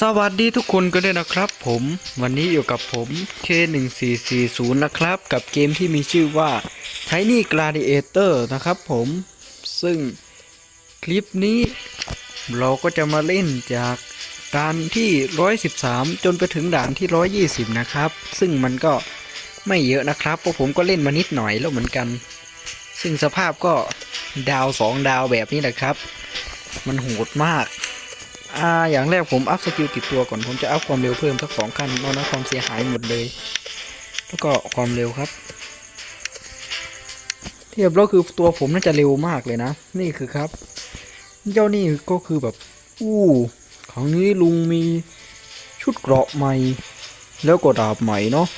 สวัสดีทุกคนกันด้วยนะครับ ผมวันนี้อยู่กับผม K1440 นะครับ กับเกมที่มีชื่อว่า Tiny Gladiator นะครับผมซึ่งคลิปนี้ เราก็จะมาเล่นจากด่านที่ 113 จนไปถึงด่านที่ 120 นะครับ ซึ่งมันก็ไม่เยอะนะครับเพราะผมก็เล่นมานิดหน่อยแล้วเหมือนกัน ซึ่งสภาพก็ดาวสองดาวแบบนี้แหละครับ มันโหดมาก อ่าอย่างแรกผมอัพสกิลติดตัวก่อนผมจะอัพความเร็วเพิ่มสักสองขั้นนอกนั้นความเสียหายหมดเลย แล้วก็ความเร็วครับ เทียบแล้วคือตัวผมน่าจะเร็วมากเลยนะ นี่คือครับ เจ้านี่ก็คือแบบ อู้ครั้งนี้ลุงมีชุดเกราะใหม่ แล้วก็ดาบใหม่เนาะ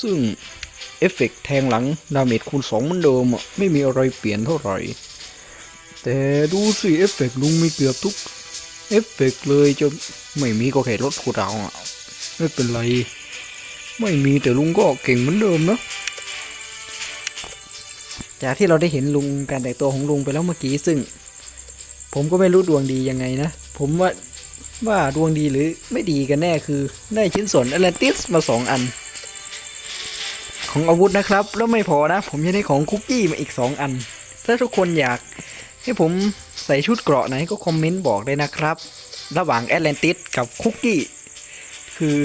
ซึ่งเอฟเฟกต์แทงหลังดาเมจคูณสองเหมือนเดิมอะไม่มีอะไรเปลี่ยนเท่าไหร่ แต่ดูสิเอฟเฟกต์ลุงมีเกือบทุก เอฟเฟกต์เลยจะไม่มีก็แค่ลดคูดาวอะ ไม่เป็นไร ไม่มีแต่ลุงก็เก่งเหมือนเดิมนะจากที่เราได้เห็นลุงการแต่งตัวของลุงไปแล้วเมื่อกี้ซึ่ง ผมก็ไม่รู้ดวงดียังไงนะ ผมว่าว่าดวงดีหรือไม่ดีกันแน่คือ ได้ชิ้นส่วนแอตแลนติสมาสองอัน ของอาวุธนะครับ แล้วไม่พอนะ ผมยังได้ของคุกกี้มาอีกสองอัน ถ้าทุกคนอยากให้ผม ใส่ชุดเกราะไหนก็คอมเมนต์บอกเลยนะครับ ระหว่างแอตแลนติสกับคุกกี้คือ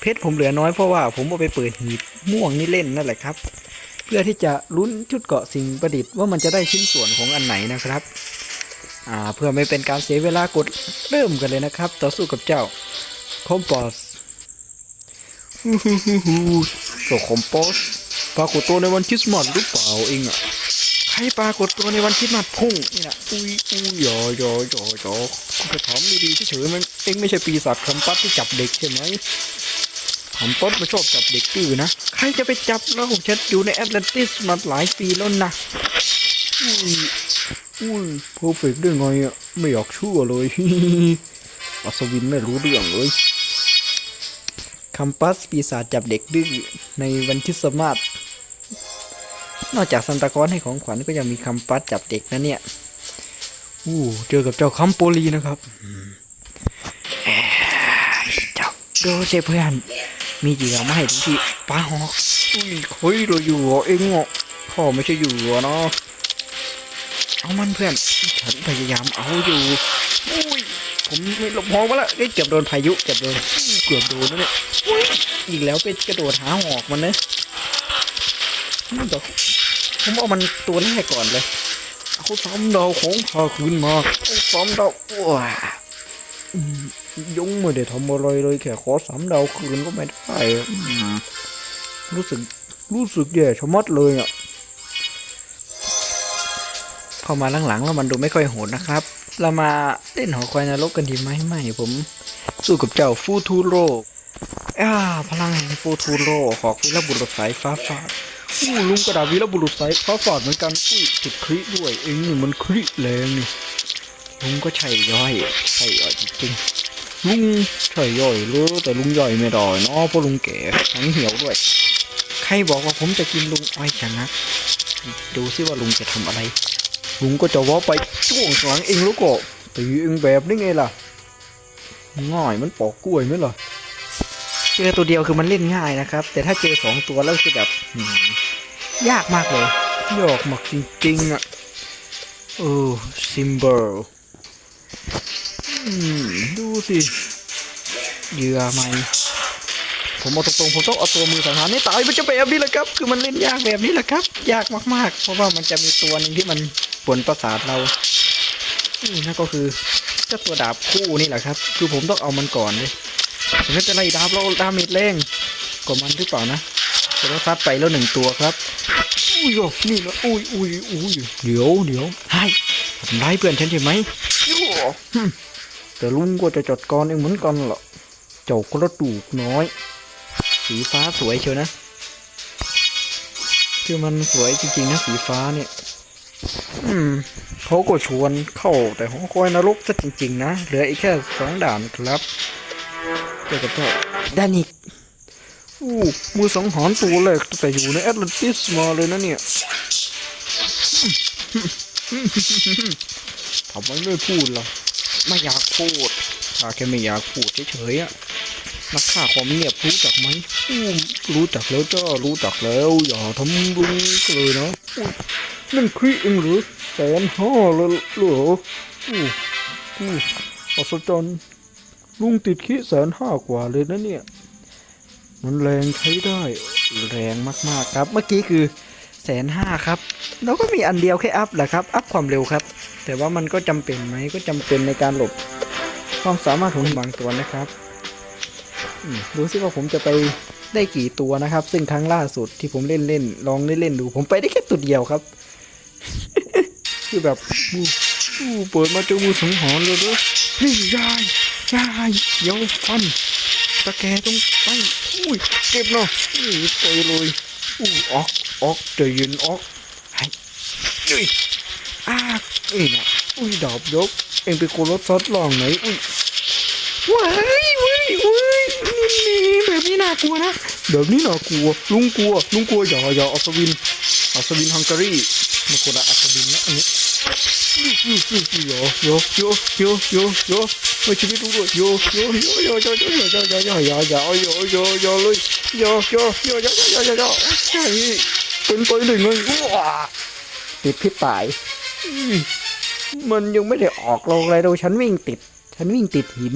เพชรผมเหลือน้อยเพราะว่าผมเอาไปเปิดหีบม่วงนี่เล่นนั่นแหละครับ เพื่อที่จะลุ้นชุดเกราะสิ่งประดิษฐ์ว่ามันจะได้ชิ้นส่วนของอันไหนนะครับอ่าเพื่อไม่เป็นการเสียเวลากดเริ่มกันเลยนะครับ ต่อสู้กับเจ้าคอมปอสฮู้ฮู้ฮู้ฮู้ตัวคอมปอสปรากฏตัวในวันคริสต์มาสหรือเปล่าเองอะ ให้ปรากฏตัวในวันคิดมาพุ่งนี่นะอุ้ยอุ้ยยอยอยอยอคุณไปถามดีๆเฉยๆมันเองไม่ใช่ปีศาจคำปัดที่จับเด็กใช่ไหมคำปัดมาชอบจับเด็กดื้อนะใครจะไปจับแล้วฉันอยู่ในแอตแลนติสมาหลายปีแล้วนะอุ้ยอุ้ยเพอร์เฟกได้ไงอะไม่อยากเชื่อเลยอัศวินไม่รู้เรื่องเลยคัมปัสปีศาจจับเด็กดื้อในวันคริสต์มาส นอกจากซันตาคลอสให้ของขวัญก็ยังมีคำปัดจับเด็กนะเนี่ย อู้เจอกับเจ้าคัมโปลีนะครับเอ้ยเจ้าโดเชเพื่อน มีเหยื่อมาให้ถึงที่ป้าหอกอุ้ยเฮ้ยเราอยู่เหรอเองเหรอพ่อไม่ใช่อยู่เหรอเนาะเอามันเพื่อน ฉันพยายามเอาอยู่อุ้ยผมไม่หลบหอกมาแล้วเอ้ยเกือบโดนพายุเกือบโดนเกือบโดนแล้วเนี่ยอุ้ยอีกแล้วเป็นกระโดดหาหอกมันเนอะนี่เดี๋ยว ผมเอามันตัวแรกก่อนเลย เอาสามดาวของพาคืนมาเอาสามดาวว้าอืมยงไม่ได้ทำอะไรเลยแค่ขอสามดาวคืนก็ไม่ได้รู้สึกรู้สึกแย่ชะมัดเลยอะพอมาหลังๆแล้วมันดูไม่ค่อยโหดนะครับ เรามาเล่นหอคอยนรกกันดีไหมไม่ผมสู้กับเจ้าฟูทูโรอ่าพลังแห่งฟูทูโรหอกวีรบุรุษสายฟ้าฟาด อู้ลุงกระดาษวีรบุรุษสายฟ้าฝาดเหมือนกันอุ้ยติดคริด้วยเองนี่มันคริแรงนี่ลุงก็ใช่ย่อยใช่ย่อยจริงๆลุงใช่ย่อยเลยแต่ลุงย่อยไม่ได้เนาะเพราะลุงแก่หนังเหี่ยวด้วย ใครบอกว่าผมจะกินลุงอ้อยชนะดูซิว่าลุงจะทำอะไร ลุงก็จะว่าไปจ้วงหลังเองแล้วก็ตีเองแบบนี้ไงล่ะ ง่ายมันปอกกล้วยไหมล่ะเจอตัวเดียวคือมันเล่นง่ายนะครับ แต่ถ้าเจอสองตัวแล้วคือแบบ ยากมากเลยยากมากจริงๆอะเออซิมเบอร์ดูสิเหยื่อไหมผมเอาตรงๆผมต้องเอาตัวมือสังหารให้ตายมันจะแบบนี้แหละครับ คือมันเล่นยากแบบนี้แหละครับ ยากมากๆ เพราะว่ามันจะมีตัวหนึ่งที่มันปวนประสาทเรานี่นั่นก็คือเจ้าตัวดาบคู่นี่แหละครับ คือผมต้องเอามันก่อนเลยแต่ไม่เป็นไรดาบเราดาเมจแรงกว่ามันหรือเปล่านะ จะได้ซัดไปแล้วหนึ่งตัวครับ อุ้ยโยนี่นะอุ้ยอุ้ยอุ้ยเดี๋ยวเดี๋ยวให้ทำร้ายเพื่อนฉันใช่ไหมโย่ฮึ่มแต่ลุงก็จะจัดการเองเหมือนกันล่ะเจ้ากระดูกน้อย สีฟ้าสวยเชียวนะ คือมันสวยจริงๆนะสีฟ้าเนี่ย อืมเขาก็ชวนเข้าแต่หอคอยนรกซะจริง ๆ นะ เหลืออีกแค่สองด่านครับเจอกับเจ้าดานิก อู้มือสังหารตัวแรกตั้งแต่อยู่ในแอตแลนติสมาเลยนะเนี่ยทำไมไม่พูดล่ะไม่อยากพูดข้าแค่ไม่อยากพูดเฉยๆอะนักฆ่าความเงียบรู้จักไหมอืมรู้จักแล้วจ้ารู้จักแล้ว อย่าทำลุงเลยนะอุ๊ยนั่นครีเองหรือแสนห้าเลยเหรออู้อู้อัศจรรย์ลุงติดขี้แสนห้ากว่าเลยนะเนี่ย มันแรงใช้ได้แรงมากๆครับ เมื่อกี้คือแสนห้าครับเราก็มีอันเดียวแค่อัพแหละครับ อัพความเร็วครับ แต่ว่ามันก็จำเป็นไหมก็จำเป็นในการหลบความสามารถของบางตัวนะครับดูสิว่าผมจะไปได้กี่ตัวนะครับ ซึ่งครั้งล่าสุดที่ผมเล่นเล่นลองเล่นเล่นดู ผมไปได้แค่ตัวเดียวครับคือแบบเปิดมาเจอมือสังหรณ์เลยด้อเฮ้ยยายยายเดี๋ยวฟัน ตะแกต้องไปอุ้ยเก็บเนาะนี่ไปเลยอู้ออกออกเจยืนออกให้อุ้ยอ้าเอ้ยนะอุ้ยดาบยก เอ็งเป็นคนรถซอสลองไหนอุ้ยว้ายว้ายว้ายนี่นี่แบบนี้น่ากลัวนะแบบนี้น่ากลัวลุงกลัวลุงกลัวอย่าอย่าอัศวินอัศวินฮังการีมันคนละอัศวินนะอันนี้ โยโยโยโยโยโยไม่ชีวิตรู้ด้วยโยโยโยโยโยโยโยโยโยโยโยโยโยโยโยเลยโยโยโยโยโยโยโยโยใช่เป็นไปได้ไงว้าติดพิษตายมันยังไม่ได้ออกลงเลยดูฉันวิ่งติด ฉันวิ่งติดหิน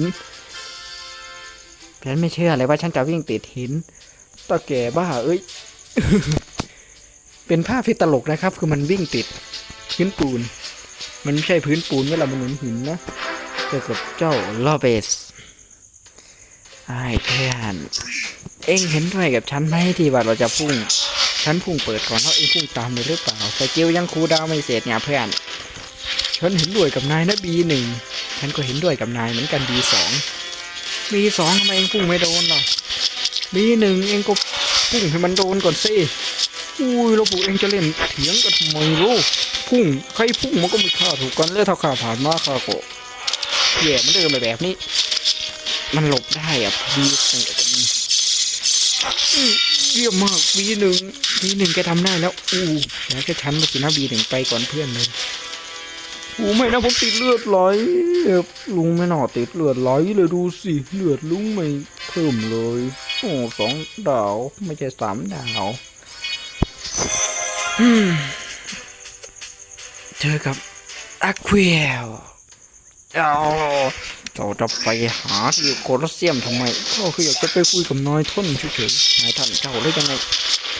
ฉันไม่เชื่อเลยว่าฉันจะวิ่งติดหินตาแก่บ้าเอ้ย เป็นภาพที่ตลกนะครับ คือมันวิ่งติดพื้นปูน มันไม่ใช่พื้นปูนเวลามันหนุนหินนะเจอกับเจ้าลอเบสไอ้เพื่อนเอ็งเห็นด้วยกับฉันไหมที่ว่าเราจะพุ่ง ฉันพุ่งเปิดก่อนแล้วเอ็งพุ่งตามเลยหรือเปล่าแต่เกียวยังคูดาวไม่เสร็จไงเพื่อน ฉันเห็นด้วยกับนายนะบีหนึ่งฉันก็เห็นด้วยกับนายเหมือนกันบีสองบีสองทำไมเองพุ่งไม่โดนล่ะบีหนึ่งเองก็พุ่งให้มันโดนก่อนสิ อุ้ยแล้วพวกเองจะเล่นเถียงกันทำไมลูก พุ่งใครพุ่งมันก็ม่ฆ่าถูกกันแล้วถ้าขาผ่านมาข้าก็แย่มันเดินไปแบบนี้ มันหลบได้อะบีสองเยี่ยมมากบีหนึ่งบีหนึ่งแกทำได้แล้วอู้แล้วแค่ฉันมาสินะบีหนึ่งไปก่อนเพื่อนเลยโอ้ไม่นะผมติดเลือดไหลเอ่อลุงไม่น่าติดเลือดไหลเลยดูสิเลือดลุงไม่เพิ่มเลยโอ้สองดาวไม่ใช่สามดาวอืม เจอกับอะควลเอาเจ้าจะไปหาที่โคลอสเซียมทำไมก็คืออยากจะไปคุยกับนายท่านเฉยๆนายท่านเจ้าได้ยังไง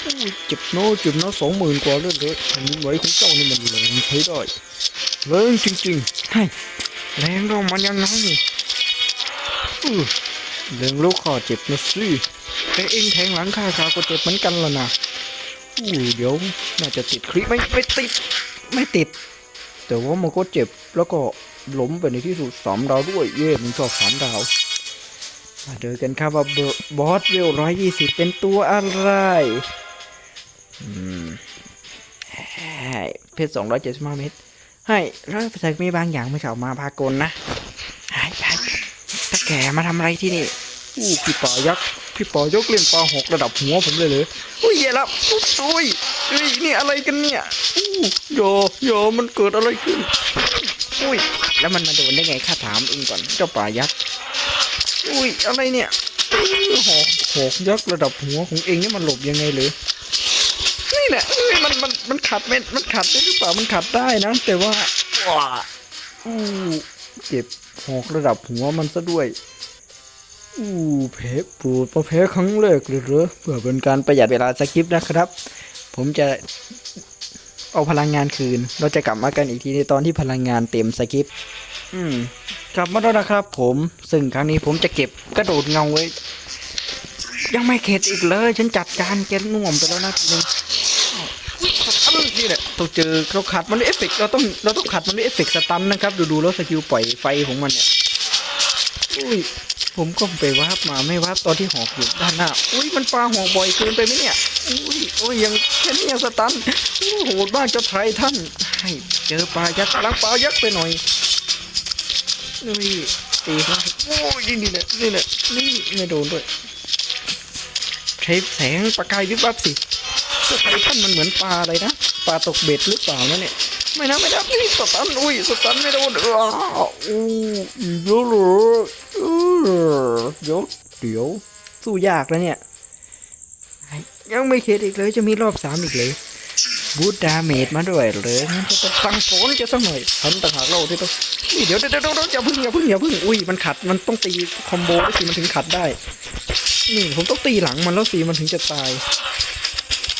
โอ้ยเจ็บโน้เจ็บโน้สองหมื่นกว่าเลือดเลยแผ่นดินไหวของเจ้านี่มันแรงใช้ได้แรงจริงๆให้แรงเรามันยังไงอือแรงลูกข้าเจ็บนะสิแต่เองแทงหลังข้าข้าก็เจ็บเหมือนกันละนะอู้เดี๋ยวน่าจะติดคลิปไม่ไม่ติด ไม่ติด แต่ว่ามันก็เจ็บแล้วก็ล้มไปในที่สุดสามดาวด้วย เย่มันชอบสามดาว มาเจอกันครับว่าเบอร์บอสเวลร้อยยี่สิบเป็นตัวอะไรอืมเพชรสองร้อยเจ็ดสิบห้าเมตร ให้แล้วแต่มีบางอย่างไม่เข้ามาพากลนะหายไปถ้าแกมาทำอะไรที่นี่อู้พี่ป่ายักษ์พี่ป่ายักเล่นปลาหกระดับหัวผมเลยเลยอุ้ยเย่แล้วอุ้ย เฮ้ยนี่อะไรกันเนี่ยอู้โยโยมันเกิดอะไรขึ้นอุ้ยแล้วมันมาโดนได้ไงข้าถามเองก่อนเจ้าป่ายักษ์อุ้ยอะไรเนี่ยอื้อหอกหอกยักษ์ระดับหัวของเองนี่มันหลบยังไงเลยนี่แหละเอ้ยมันมันมันขัดไม่มันขัดได้หรือเปล่ามันขัดได้นะ แต่ว่าว้าอู้เจ็บหอกระดับหัวมันซะด้วยอู้แพ้ปวดมาแพ้ครั้งแรกเลยเหรอเพื่อเป็นการประหยัดเวลาสคริปต์นะครับ ผมจะเอาพลังงานคืน เราจะกลับมากันอีกทีในตอนที่พลังงานเต็มสคริปต์อืมกลับมาแล้วนะครับ ผม ซึ่งครั้งนี้ผมจะเก็บกระโดดเงาไว้ ยังไม่เข็ดอีกเลย ฉันจัดการแกน่วมไปแล้วนะทีนึงอันนี่แหละต้องเจอเราขัดมันด้วยเอฟเฟกต์เราต้องเราต้องขัดมันด้วยเอฟเฟกต์สตันนะครับ ดูดูๆแล้วสกิลปล่อยไฟของมันเนี่ยอุ้ย ผมก็ไปวาร์ปมาไม่วาร์ปตอนที่หอกอยู่ด้านหน้า อุ้ยมันปลาหอกบ่อยเกินไปไหมเนี่ย อุ้ยโอ้ยยังแค่นี้ยังสตันโอ้โหบ้านเจะไทยท่านให้เจอปลายักษ์ล้างปลายักษ์ไปหน่อยอุ้ยตีเขาโอ้ยนี่แหละนี่แหละนี่ไม่โดนด้วยใช้แสงประกายวิบวับสิเจ้าไททันมันเหมือนปลาอะไรนะปลาตกเบ็ดหรือเปล่านั่นเนี่ย ไม่นะไม่นะนี่สตันอุ้ยสตันไม่โดนอ้าวอู้อีกแล้วเหรอเดี๋ยวเดี๋ยวสู้ยากแล้วเนี่ย ยังไม่เข็ดอีกเลยจะมีรอบสามอีกเลยบูดาเมจมาด้วยเลยงั้นจะต้องสั่งสอนจะสักหน่อยฉันต่างหากเราที่ต้องนี่เดี๋ยวเดี๋ยวเดี๋ยวอย่าพึ่งอย่าพึ่งอย่าพึ่งอุ้ยมันขัดมันต้องตีคอมโบได้สิมันถึงขัดได้นี่ผมต้องตีหลังมันแล้วสิมันถึงจะตาย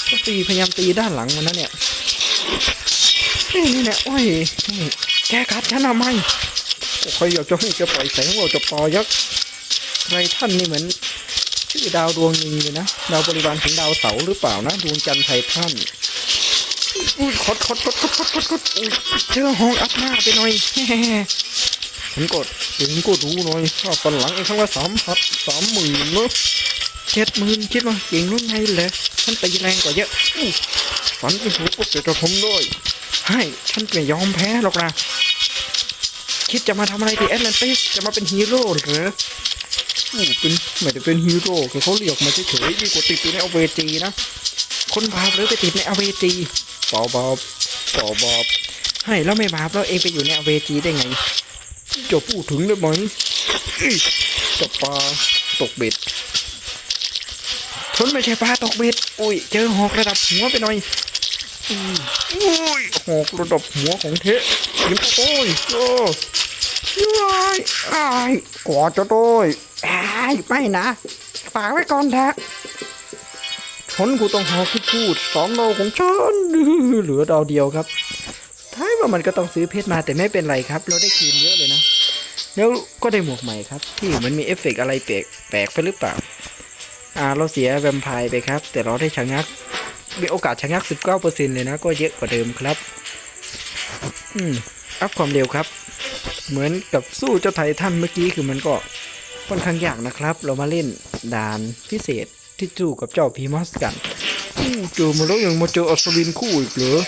ต้องตีพยายามตีด้านหลังมันนะเนี่ย นี่นี่เนี่ยโอ้ยนี่แกกัดฉันทำไมใครอยากจะให้แกปล่อยแสงว่าจะปล่อยักษ์ใครท่านนี่เหมือน ชื่อดาวดวงหนึ่งเลยนะดาวบริวารของดาวเสาหรือเปล่านะดวงจันทร์ไททันอุ้ยคดคดคดคดคดคดคดอุ้ยเจอห้องอัพหน้าไปหน่อยฉันกดเองก็ดูหน่อยค่าฟันหลังเองครั้งละสามพันสามหมื่นเนอะเจ็ดหมื่นคิดว่าเก่งรุ่นไงเลยฉันตีแรงกว่าเยอะอู้ฝันเป็นหัวปุ๊บเดี๋ยวจะทำด้วย ให้ฉันไม่ยอมแพ้หรอกนะ คิดจะมาทำอะไรที่แอตแลนติสจะมาเป็นฮีโร่หรืออู้เป็นไม่ได้เป็นฮีโร่คือเขาเรียกมาเฉยๆดีกว่าติดอยู่ในอเวจีนะ คนบาปหรือไปติดในอเวจีปอบอบปอบอบให้แล้วไม่บาปแล้วเองไปอยู่ในอเวจีได้ไง จะพูดถึงได้ไหมอี้จะปลาตกเบ็ดทนไม่ใช่ปลาตกเบ็ดอุ้ย เจอหอกระดับหัวไปหน่อย อุ้ยอุ้ยหอกระดับหัวของเทะยิงโอ้ยโอ้ยายอ้ายกอดจะโต้ยอ้ายไม่นะฝากไว้ก่อนเถอะชนกูต้องหอกที่พูดสองโลของฉันเหลือดาวเดียวครับท้ายว่ามันก็ต้องซื้อเพชรมาแต่ไม่เป็นไรครับ เราได้คืนเยอะเลยนะ แล้วก็ได้หมวกใหม่ครับ ที่มันมีเอฟเฟกต์อะไรแปลกแปลกไปหรือเปล่า อ่าเราเสียแวมไพร์ไปครับ แต่เราได้ชะงัก มีโอกาสชะงัก 19%เลยนะ ก็เยอะกว่าเดิมครับ อืม อัพความเร็วครับ เหมือนกับสู้เจ้าไททันเมื่อกี้คือมันก็ค่อนข้างยากนะครับ เรามาเล่นด่านพิเศษที่สู้กับเจ้าพีมอสกันอู้เจอมาแล้วยังมาเจออัศวินคู่อีกเหรอ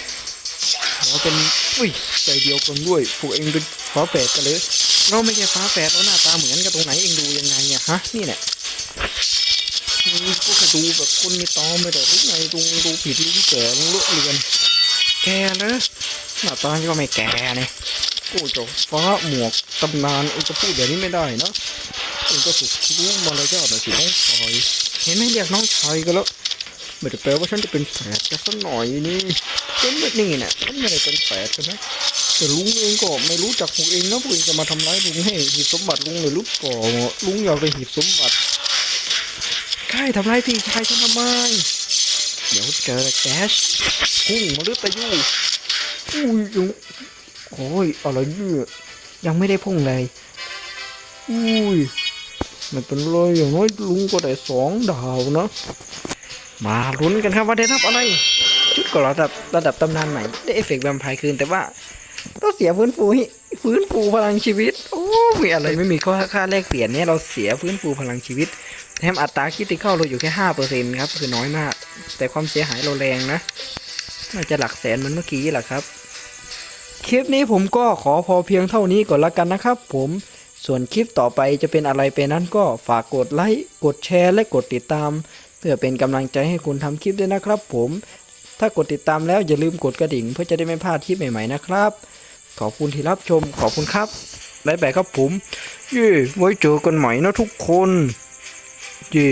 เราเป็นอุ้ยใจเดียวกันด้วยพวกเองเป็นฝาแฝดกันเลย เราไม่ใช่ฝาแฝดแล้วหน้าตาเหมือนกันตรงไหนเองดูยังไงอะฮะนี่แหละ นี่ก็แค่ดูแบบคนมีตอมไม่แต่รู้ไงดูดูผิดรู้แก่รู้เลอะเลือนแกเลยหน้าตาก็ไม่แก่เนี่ยกูจะฟ้าหมวกตำนานเองจะพูดอย่างนี้ไม่ได้นะเองก็สุกรู้มารยาทหน่อยสิน้องชายเห็นไหมเรียกน้องชายกันแล้วไม่ได้แปลว่าฉันจะเป็นแฝดกันสักหน่อยนี่เป็นแบบนี้เนี่ยมันไม่ได้เป็นแฝดกันนะแต่ลุงเองก็ไม่รู้จักพวกเองนะพวกเองจะมาทำร้ายลุงให้หีบสมบัติลุงเลยหรือเปล่าลุงอยากได้หีบสมบัติ ใครทำร้ายพี่ชายฉันทำไม เดี๋ยวเจอแกชพุ่งมาลึกตะยู่อุ้ยยุงโอ้ยอะไรเนี่ยยังไม่ได้พุ่งเลยอุ้ยไม่เป็นไรอย่างน้อยลุงก็ได้สองดาวนะ มาลุ้นกันครับว่าได้รับอะไร ชุดก็ระดับระดับตำนานใหม่ได้เอฟเฟกต์แวมไพร์คืนแต่ว่าต้องเสียฟื้นฟูฟื้นฟูพลังชีวิต โอ้มีอะไรไม่มีข้อค่าแลกเปลี่ยนเนี่ยเราเสียฟื้นฟูพลังชีวิต แถมอัตราคิดติเข้าเราอยู่แค่ห้าเปอร์เซ็นต์ครับ คือน้อยมาก แต่ความเสียหายเราแรงนะน่าจะหลักแสนเหมือนเมื่อกี้แหละครับ คลิปนี้ผมก็ขอพอเพียงเท่านี้ก่อนละกันนะครับ ผมส่วนคลิปต่อไปจะเป็นอะไรไปนั้นก็ฝากกดไลค์กดแชร์และกดติดตาม เพื่อเป็นกำลังใจให้คุณทำคลิปด้วยนะครับ ผม ถ้ากดติดตามแล้วอย่าลืมกดกระดิ่ง เพื่อจะได้ไม่พลาดคลิปใหม่ๆนะครับ ขอบคุณที่รับชมขอบคุณครับบ๊ายบายครับผมเย่ไว้เจอกันใหม่นะทุกคน เย่